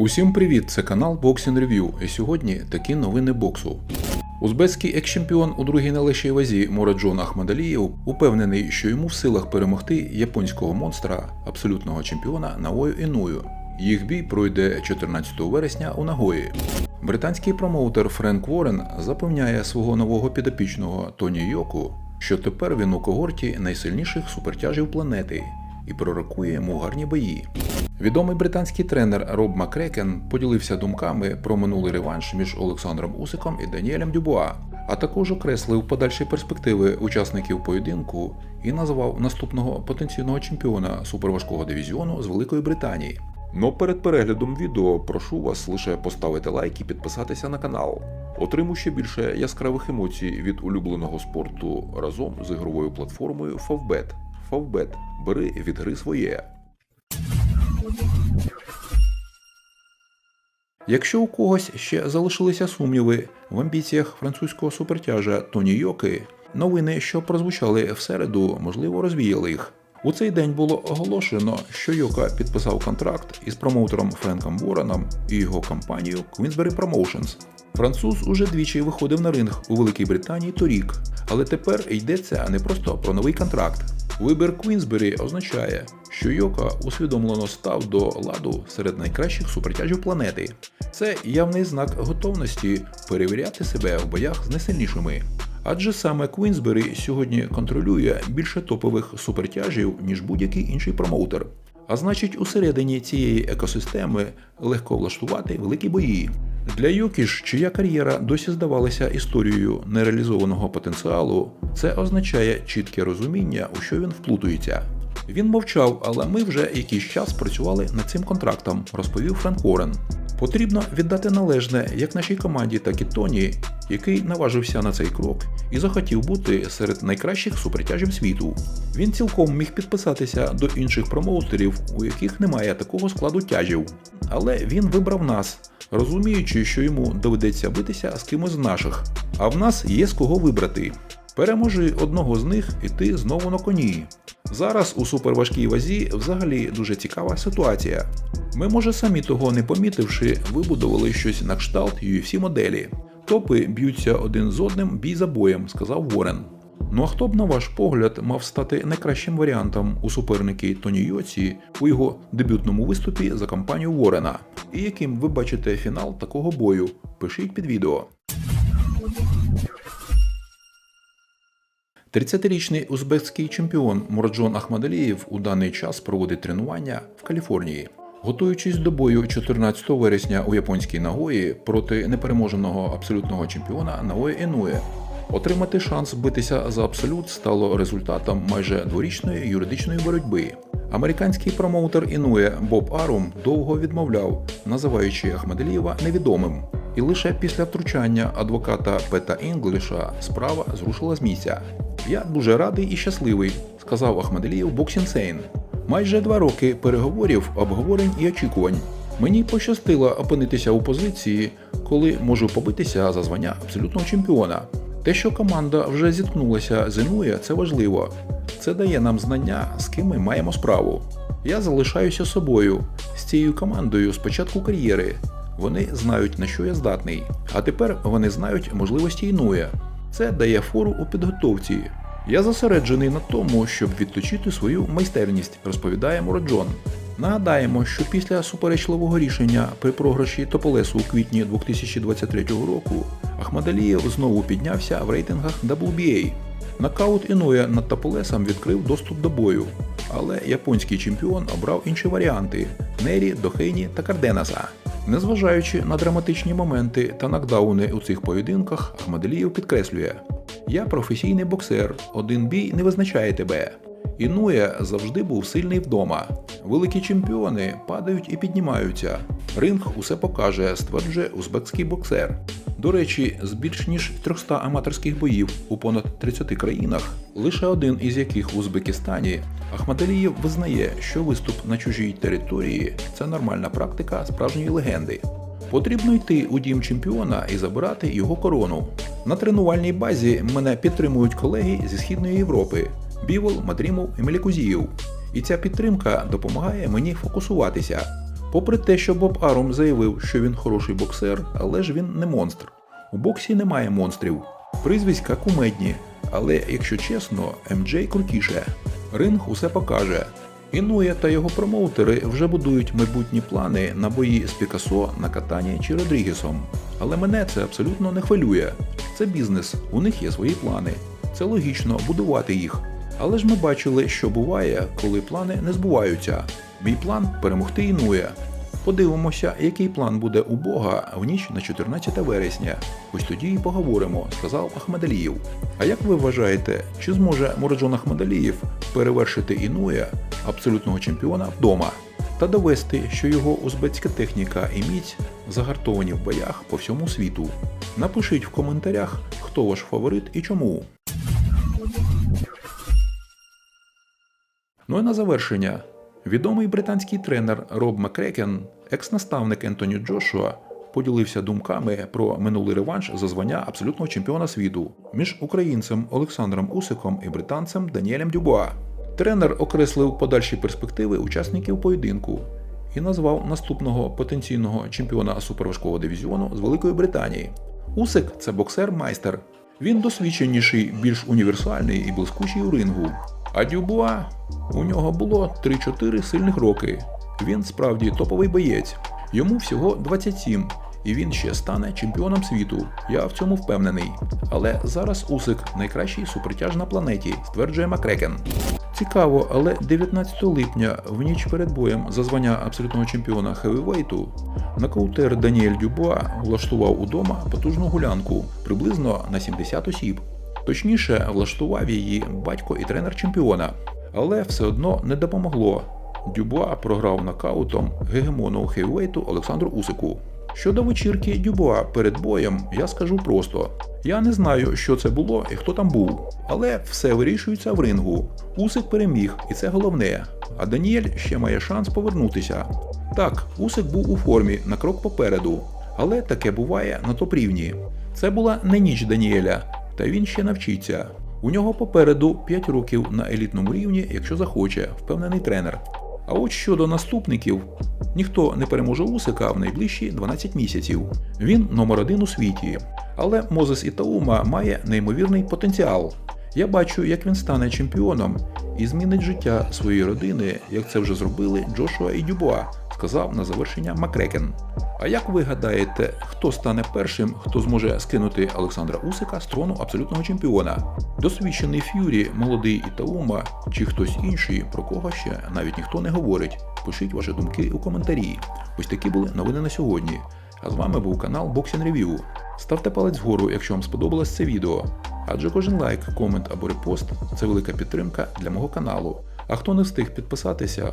Усім привіт! Це канал Boxing Review. І сьогодні такі новини боксу. Узбецький екс-чемпіон у другій найлегшій вазі Мураджон Ахмадалієв упевнений, що йому в силах перемогти японського монстра, абсолютного чемпіона Наою Іную. Їх бій пройде 14 вересня у Нагої. Британський промоутер Френк Уоррен запевняє свого нового підопічного Тоні Йоку, що тепер він у когорті найсильніших супертяжів планети і пророкує йому гарні бої. Відомий британський тренер Роб Макрекен поділився думками про минулий реванш між Олександром Усиком і Даніелем Дюбуа, а також окреслив подальші перспективи учасників поєдинку і назвав наступного потенційного чемпіона суперважкого дивізіону з Великої Британії. Но перед переглядом відео прошу вас лише поставити лайк і підписатися на канал. Отримуй ще більше яскравих емоцій від улюбленого спорту разом з ігровою платформою Favbet. Favbet. Бери від гри своє. Якщо у когось ще залишилися сумніви в амбіціях французького супертяжа Тоні Йоки, новини, що прозвучали в середу, можливо, розвіяли їх. У цей день було оголошено, що Йока підписав контракт із промоутером Френком Вореном і його компанією Queensberry Promotions. Француз уже двічі виходив на ринг у Великій Британії торік, але тепер йдеться не просто про новий контракт. Вибір Квінсбері означає, що Йока усвідомлено став до ладу серед найкращих супертяжів планети. Це явний знак готовності перевіряти себе в боях з найсильнішими. Адже саме Квінсбері сьогодні контролює більше топових супертяжів, ніж будь-який інший промоутер. А значить, усередині цієї екосистеми легко влаштувати великі бої. Для Юкіш, чия кар'єра досі здавалася історією нереалізованого потенціалу, це означає чітке розуміння, у що він вплутується. Він мовчав, але ми вже якийсь час працювали над цим контрактом, розповів Френк Уоррен. Потрібно віддати належне як нашій команді, так і Тоні, який наважився на цей крок і захотів бути серед найкращих супертяжів світу. Він цілком міг підписатися до інших промоутерів, у яких немає такого складу тяжів. Але він вибрав нас, розуміючи, що йому доведеться битися з кимось з наших, а в нас є з кого вибрати. Переможи одного з них, і ти знову на коні. Зараз у суперважкій вазі взагалі дуже цікава ситуація. Ми, може, самі того не помітивши, вибудували щось на кшталт UFC моделі. Топи б'ються один з одним бій за боєм, сказав Ворен. Ну а хто б, на ваш погляд, мав стати найкращим варіантом у суперники Тоні Йоці у його дебютному виступі за компанію Ворена? І яким ви бачите фінал такого бою? Пишіть під відео. 30-річний узбекський чемпіон Мураджон Ахмадалієв у даний час проводить тренування в Каліфорнії. Готуючись до бою 14 вересня у японській Нагої проти непереможеного абсолютного чемпіона Наої Інує. Отримати шанс битися за абсолют стало результатом майже дворічної юридичної боротьби. Американський промоутер Інує Боб Арум довго відмовляв, називаючи Ахмадалієва невідомим. І лише після втручання адвоката Пета Інгліша справа зрушила з місця. Я дуже радий і щасливий, сказав Ахмадалієв Боксінсейн. Майже два роки переговорів, обговорень і очікувань. Мені пощастило опинитися у позиції, коли можу побитися за звання абсолютного чемпіона. Те, що команда вже зіткнулася з Інує, це важливо. Це дає нам знання, з ким ми маємо справу. Я залишаюся собою з цією командою з початку кар'єри. Вони знають на що я здатний, а тепер вони знають можливості Інує. Це дає фору у підготовці. Я зосереджений на тому, щоб відточити свою майстерність, розповідає Мураджон. Нагадаємо, що після суперечливого рішення при програші Тополесу у квітні 2023 року Ахмадалієв знову піднявся в рейтингах WBA. Нокаут Інуя над Тополесом відкрив доступ до бою, але японський чемпіон обрав інші варіанти Нері, Дохейні та Карденаса. Незважаючи на драматичні моменти та нокдауни у цих поєдинках, Ахмадалієв підкреслює: Я професійний боксер, один бій не визначає тебе. Інуя завжди був сильний вдома. Великі чемпіони падають і піднімаються. Ринг усе покаже, стверджує узбекський боксер. До речі, з більш ніж 300 аматорських боїв у понад 30 країнах, лише один із яких в Узбекистані, Ахмадалієв визнає, що виступ на чужій території це нормальна практика справжньої легенди. Потрібно йти у дім чемпіона і забирати його корону. На тренувальній базі мене підтримують колеги зі Східної Європи Бівол, Мадрімов і Мелікузіїв. І ця підтримка допомагає мені фокусуватися. Попри те, що Боб Арум заявив, що він хороший боксер, але ж він не монстр. У боксі немає монстрів. Прізвиська кумедні, але якщо чесно, МД крутіше. Ринг усе покаже. Інуя та його промоутери вже будують майбутні плани на бої з Пікасо, Накатані чи Родрігесом. Але мене це абсолютно не хвилює. Це бізнес, у них є свої плани. Це логічно будувати їх. Але ж ми бачили, що буває, коли плани не збуваються. Мій план перемогти Інуя. Подивимося, який план буде у Бога в ніч на 14 вересня. Ось тоді і поговоримо, сказав Ахмедалієв. А як ви вважаєте, чи зможе Мураджон Ахмедалієв перевершити Інуя, абсолютного чемпіона, вдома? Та довести, що його узбецька техніка і міць загартовані в боях по всьому світу. Напишіть в коментарях, хто ваш фаворит і чому. Ну і на завершення. Відомий британський тренер Роб Макрекен, екс-наставник Ентоні Джошуа, поділився думками про минулий реванш за звання абсолютного чемпіона світу між українцем Олександром Усиком і британцем Даніелем Дюбуа. Тренер окреслив подальші перспективи учасників поєдинку і назвав наступного потенційного чемпіона суперважкого дивізіону з Великої Британії. Усик це боксер-майстер. Він досвідченіший, більш універсальний і блискучий у рингу. А Дюбуа у нього було 3-4 сильних роки. Він справді топовий боєць. Йому всього 27, і він ще стане чемпіоном світу. Я в цьому впевнений. Але зараз Усик найкращий супертяж на планеті, стверджує Макрекен. Цікаво, але 19 липня, в ніч перед боєм за звання абсолютного чемпіона хевівейту, нокаутер Даніель Дюбуа влаштував удома потужну гулянку приблизно на 70 осіб. Точніше, влаштував її батько і тренер чемпіона. Але все одно не допомогло. Дюбуа програв нокаутом гегемону хейвейту Олександру Усику. Щодо вечірки Дюбуа перед боєм, я скажу просто: я не знаю, що це було і хто там був, але все вирішується в рингу. Усик переміг, і це головне. А Даніель ще має шанс повернутися. Так, Усик був у формі на крок попереду, але таке буває на топ-рівні. Це була не ніч Даніеля, та він ще навчиться. У нього попереду 5 років на елітному рівні, якщо захоче, впевнений тренер. А от щодо наступників, ніхто не переможе Усика в найближчі 12 місяців. Він номер один у світі. Але Мозес Ітаума має неймовірний потенціал. Я бачу, як він стане чемпіоном і змінить життя своєї родини, як це вже зробили Джошуа і Дюбуа, сказав на завершення Макрекен. А як ви гадаєте, хто стане першим, хто зможе скинути Олександра Усика з трону абсолютного чемпіона? Досвідчений Ф'юрі, молодий Ітаума чи хтось інший, про кого ще навіть ніхто не говорить. Пишіть ваші думки у коментарі. Ось такі були новини на сьогодні. А з вами був канал Boxing Review. Ставте палець вгору, якщо вам сподобалось це відео. Адже кожен лайк, комент або репост це велика підтримка для мого каналу. А хто не встиг підписатися,